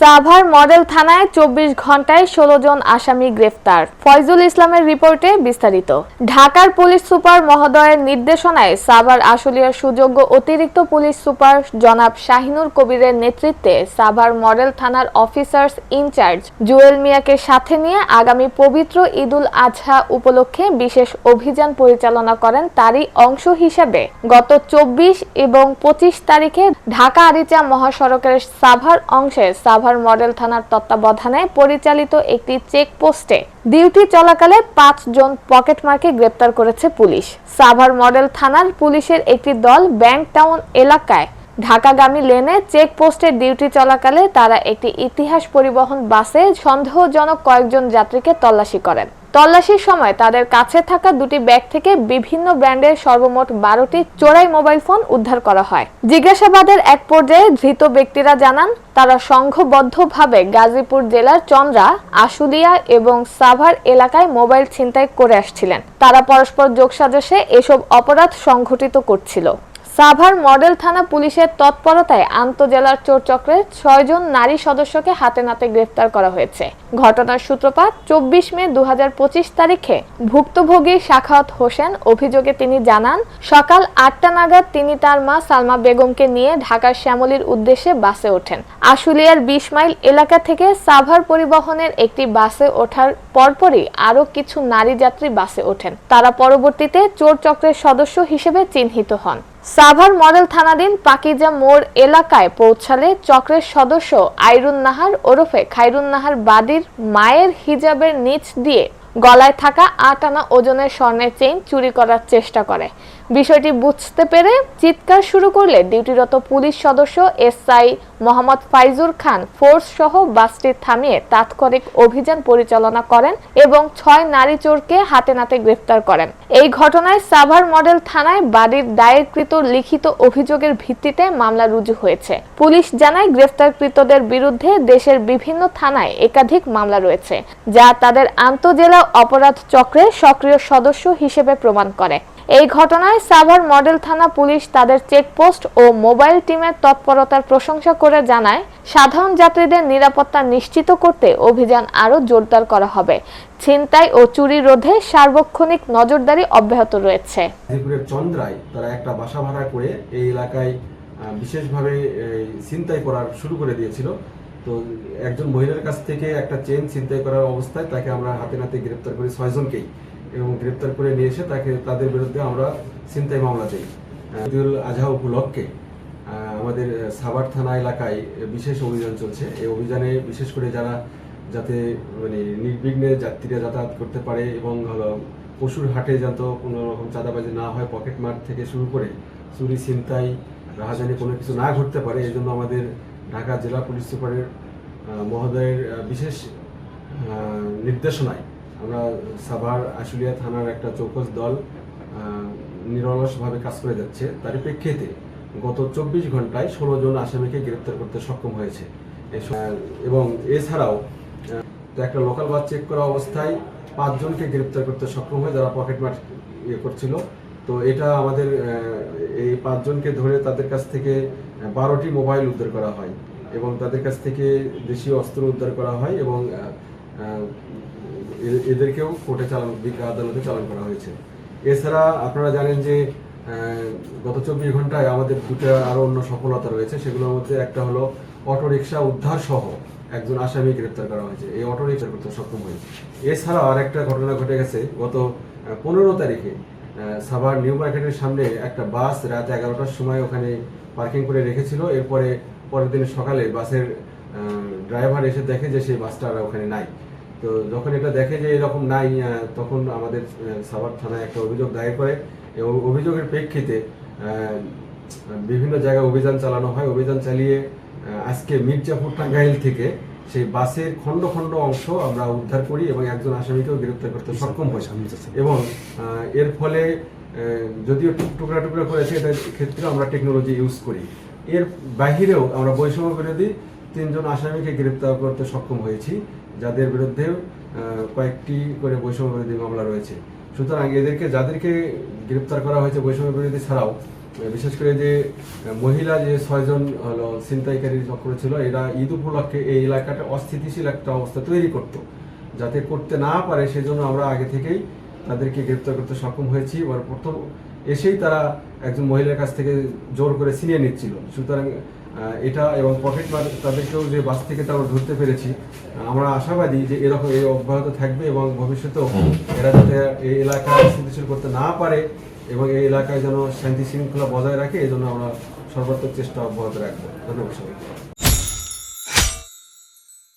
Savar model থানায় চব্বিশ ঘন্টায় ষোলো জন আসামি গ্রেফতার। ফয়জুল ইসলামের রিপোর্টে বিস্তারিত। ঢাকার পুলিশ সুপার মহোদয়ের নির্দেশনায় সাভার আশুলিয়ার সুযোগ্য অতিরিক্ত পুলিশ সুপার জনাব শাহিনুর কবিরের নেতৃত্বে সাভার মডেল থানার অফিসার্স ইনচার্জ জুয়েল মিয়াকে সাথে নিয়ে আগামী পবিত্র ঈদুল আজহা উপলক্ষে বিশেষ অভিযান পরিচালনা করেন তারই অংশ হিসেবে। গত চব্বিশ এবং পঁচিশ তারিখে ঢাকা আরিচা মহাসড়কের সাভার অংশে সাভার মডেল থানার তত্ত্বাবধানে পরিচালিত একটি চেকপোস্টে ডিউটি চলাকালে পাঁচ জন পকেটমারকে গ্রেপ্তার করেছে পুলিশ। সাভার মডেল থানার পুলিশের একটি দল ব্যাংক টাউন এলাকায় ঢাকাগামী লেনে চেকপোস্টের ডিউটি চলাকালে তারা একটি ইতিহাস পরিবহন বাসে সন্দেহজনক কয়েকজন যাত্রীকে তল্লাশি করেন। তল্লাশির সময় তাদের কাছে থাকা দুটি ব্যাগ থেকে বিভিন্ন ব্র্যান্ডের সর্বমোট বারোটি চোরাই মোবাইল ফোন উদ্ধার করা হয়। জিজ্ঞাসাবাদের এক পর্যায়ে ধৃত ব্যক্তিরা জানান, তারা সংঘবদ্ধভাবে গাজীপুর জেলার চন্দ্রা, আশুলিয়া এবং সাভার এলাকায় মোবাইল ছিনতাই করে আসছিলেন। তারা পরস্পর যোগসাজশে এসব অপরাধ সংঘটিত করছিল। সাভার মডেল থানা পুলিশের তৎপরতায় আন্তজেলার চোর চক্রের ছয়জন নারী সদস্যকে হাতে নাতে গ্রেফতার করা হয়েছে। ঘটনার সূত্রপাত চব্বিশ মে দুহাজার পঁচিশ তারিখে ভুক্তভোগী শাখাওয়াত হোসেন অভিযোগে তিনি জানান, সকাল আটটা নাগাদ তিনি তার মা সালমা বেগমকে নিয়ে ঢাকার শ্যামলীর উদ্দেশ্যে বাসে ওঠেন। আশুলিয়ার বিশ মাইল এলাকা থেকে সাভার পরিবহনের একটি বাসে ওঠার পরপরই আরও কিছু নারী যাত্রী বাসে ওঠেন। তারা পরবর্তীতে চোর চক্রের সদস্য হিসেবে চিহ্নিত হন। সাভার মডেল থানাধীন পাকিজা মোড় এলাকায় পৌঁছালে চক্রের সদস্য আইরুন নাহার ওরফে খাইরুন নাহার বাদির মায়ের হিজাবের নিচ দিয়ে গলায় থাকা আট আনা ওজনের স্বর্ণের চেইন চুরি করার চেষ্টা করে। বিষয়টি বুঝতে পেরে চিৎকার শুরু করলে ডিউটিরত পুলিশ সদস্য এসআই মোহাম্মদ ফাইজুর খান ফোর্স সহ বাসটি থামিয়ে তাৎক্ষণিক অভিযান পরিচালনা করেন এবং ছয় নারী চোরকে হাতে নাতে গ্রেফতার করেন। এই ঘটনায় সাভার মডেল থানায় বাড়ির দায়েরকৃত লিখিত অভিযোগের ভিত্তিতে মামলা রুজু হয়েছে। পুলিশ জানায়, গ্রেফতারকৃতদের বিরুদ্ধে দেশের বিভিন্ন থানায় একাধিক মামলা রয়েছে, যা তাদের আন্তজেলা অপরাধ চক্রের সক্রিয় সদস্য হিসেবে প্রমাণ করে। এই ঘটনায় সাভার মডেল থানা পুলিশ তাদের চেকপোস্ট ও মোবাইল টিমের তৎপরতার প্রশংসা করে জানায়, সাধারণ যাত্রীদের নিরাপত্তা নিশ্চিত করতে অভিযান আরও জোরদার করা হবে। ছিনতাই ও চুরি রোধে সার্বক্ষণিক নজরদারি অব্যাহত রয়েছে। চন্দ্রায় তারা একটা বাসা ভাড়া করে এই এলাকায় বিশেষভাবে ছিনতাই করার শুরু করে দিয়েছিল। তো একজন মহিলার কাছ থেকে একটা চেন ছিনতাই করার অবস্থায় তাকে আমরা হাতে নাতে গ্রেপ্তার করি ছয়জনকেই। এবং গ্রেপ্তার করে নিয়ে এসে তাকে, তাদের বিরুদ্ধে আমরা ছিনতাই মামলা দিই ঈদুল আজহা উপলক্ষে আমাদের সাভার থানা এলাকায় বিশেষ অভিযান চলছে। এই অভিযানে বিশেষ করে যারা যাতে মানে নির্বিঘ্নে যাত্রীরা যাতায়াত করতে পারে এবং পশুর হাটে যাতে কোনো রকম চাঁদাবাজি না হয়, পকেট মার থেকে শুরু করে চুরি, ছিনতাই, রাহাজানি কোনো কিছু না ঘটতে পারে, এই জন্য আমাদের ঢাকা জেলা পুলিশ সুপারের মহোদয়ের বিশেষ নির্দেশনায় আমরা সাভার আশুলিয়া থানার একটা চৌকস দল নিরলসভাবে কাজ করে যাচ্ছে। তার প্রেক্ষিতে গত চব্বিশ ঘন্টায় ষোলো জন আসামিকে গ্রেপ্তার করতে সক্ষম হয়েছে। এবং এছাড়াও একটা লোকাল বাস চেক করা অবস্থায় পাঁচজনকে গ্রেপ্তার করতে সক্ষম হয় যারা পকেট মার ইয়ে করছিল। তো এটা আমাদের এই পাঁচজনকে ধরে তাদের কাছ থেকে বারোটি মোবাইল উদ্ধার করা হয়। এবং তাদের কাছ থেকে দেশীয় অস্ত্র উদ্ধার করা হয় এবং এদেরকেও কোর্টে চালান, বিজ্ঞ আদালতে চালান করা হয়েছে। এছাড়া আপনারা জানেন যে গত চব্বিশ ঘন্টায় আমাদের দুটো আরও অন্য সফলতা রয়েছে। সেগুলোর মধ্যে একটা হলো অটোরিকশা উদ্ধার সহ একজন আসামি গ্রেপ্তার করা হয়েছে। এই অটো রিক্সা করতে সক্ষম হয়েছে। এছাড়াও আরেকটা ঘটনা ঘটে গেছে। গত পনেরো তারিখে সাভার নিউ মার্কেটের সামনে একটা বাস রাত এগারোটার সময় ওখানে পার্কিং করে রেখেছিল। এরপরে পরের দিন সকালে বাসের ড্রাইভার এসে দেখে যে সেই বাসটা আর ওখানে নাই। তো যখন এটা দেখে যে এরকম নাই তখন আমাদের সাভার থানায় একটা অভিযোগ দায়ের করে। এবং অভিযোগের প্রেক্ষিতে বিভিন্ন জায়গায় অভিযান চালানো হয়। অভিযান চালিয়ে আজকে মির্জাপুর টাঙ্গাইল থেকে সেই বাসের খণ্ড খণ্ড অংশ আমরা উদ্ধার করি এবং একজন আসামিকেও গ্রেপ্তার করতে সক্ষম হই। এবং এর ফলে যদিও টুক- টুকরা টুকরা করেছে এটার ক্ষেত্রে আমরা টেকনোলজি ইউজ করি। এর বাহিরেও আমরা বৈষম্য বিরোধী তিনজন আসামিকে গ্রেপ্তার করতে সক্ষম হয়েছি। যাদের বিরুদ্ধে কয়েকটি করে বৈষম্য বিরোধী মামলা রয়েছে। সুতরাং এদেরকে, যাদেরকে গ্রেপ্তার করা হয়েছে বৈষম্য বিরোধী ছাড়াও বিশেষ করে যে মহিলা যে ছয়জন হলো ছিনতাইকারী চক্র ছিল, এরা ঈদ উপলক্ষে এই এলাকাটা অস্থিতিশীল একটা অবস্থা তৈরি করত। যাতে করতে না পারে, সেজন্য আমরা আগে থেকেই তাদেরকে গ্রেপ্তার করতে সক্ষম হয়েছি। এবার প্রথম এসেই তারা একজন মহিলার কাছ থেকে জোর করে ছিনিয়ে নিচ্ছিল। সুতরাং এটা এবং পকেট মার তাদেরকেও যে বাস থেকে তারা ধরতে পেরেছি আমরা আশাবাদী যে এরকম এই অব্যাহত থাকবে এবং ভবিষ্যতেও এরা যাতে এই এলাকা স্থিতিশীল করতে না পারে এবং এই এলাকায় যেন শান্তি শৃঙ্খলা বজায় রাখে এই জন্য আমরা সর্বাত্মক চেষ্টা অব্যাহত রাখব। ধন্যবাদ সবাইকে।